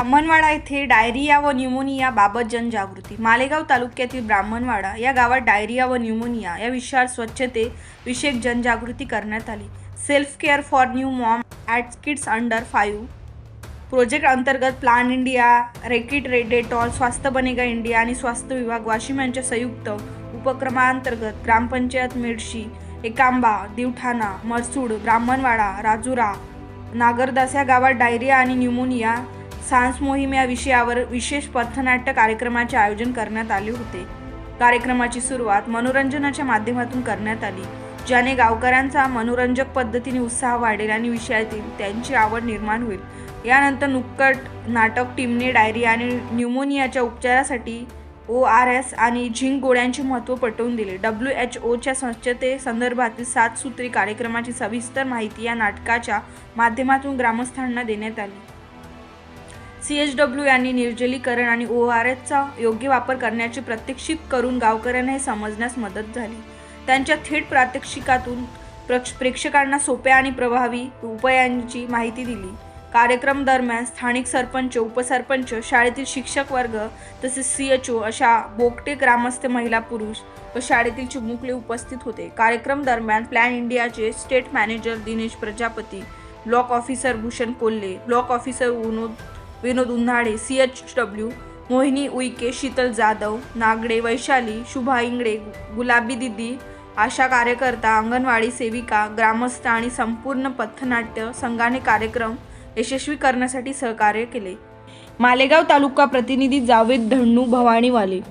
ब्राह्मणवाडा येथे डायरिया व न्युमोनिया बाबत जनजागृती. मालेगाव तालुक्यातील ब्राह्मणवाडा या गावात डायरिया व न्यूमोनिया या विषयावर स्वच्छते विषयक जनजागृती करण्यात आली. Self care for new mom at kids under five. Project अंतर्गत प्लान इंडिया रेकिट रेडेटॉल स्वास्थ्य बनेगा इंडिया आणि स्वास्थ्य विभाग वाशिम यांच्या संयुक्त उपक्रमांतर्गत ग्रामपंचायत मेडशी एकांबा दिवठाणा मरसूड ब्राह्मणवाडा राजुरा नागरदास या गावात डायरिया आणि न्यूमोनिया सांस मोहीम या विषयावर विशेष पथनाट्य कार्यक्रमाचे आयोजन करण्यात आले होते. कार्यक्रमाची सुरुवात मनोरंजनाच्या माध्यमातून करण्यात आली ज्याने गावकऱ्यांचा मनोरंजक पद्धतीने उत्साह वाढेल आणि विषयातील त्यांची आवड निर्माण होईल. यानंतर नुक्कट नाटक टीमने डायरिया आणि न्यूमोनियाच्या उपचारासाठी ओ आर एस आणि झिंक गोळ्यांचे महत्त्व पटवून दिले. डब्ल्यू एच ओच्या स्वच्छते संदर्भातील सात सूत्री कार्यक्रमाची सविस्तर माहिती या नाटकाच्या माध्यमातून ग्रामस्थांना देण्यात आली. सी एच डब्ल्यू यांनी निर्जलीकरण आणि ओ आर एसचा योग्य वापर करण्याचे प्रत्यक्षित करून गावकऱ्यांना हे समजण्यास मदत झाली. त्यांच्या थेट प्रात्यक्षिकातून प्रक्ष- प्रेक्षकांना सोप्या आणि प्रभावी उपायांची माहिती दिली. कार्यक्रम दरम्यान स्थानिक सरपंच उपसरपंच शाळेतील शिक्षक वर्ग तसेच सी एच ओ अशा बोगटे ग्रामस्थ महिला पुरुष व शाळेतील चिमुकले उपस्थित होते. कार्यक्रम दरम्यान प्लॅन इंडियाचे state manager Dinesh Prajapati block officer Bhushan Kolhe block officer Vinod Vinod Unhale C H W Mohini Uike Sheetal Jadhav Nagde Vaishali Shubha Ingde गुलाबी दिदी आशा कार्यकर्ता अंगणवाडी सेविका ग्रामस्थ आणि संपूर्ण पथनाट्य संघाने कार्यक्रम यशस्वी करण्यासाठी सहकार्य केले. मालेगाव तालुका प्रतिनिधी जावेद धण्णू भवानीवाले.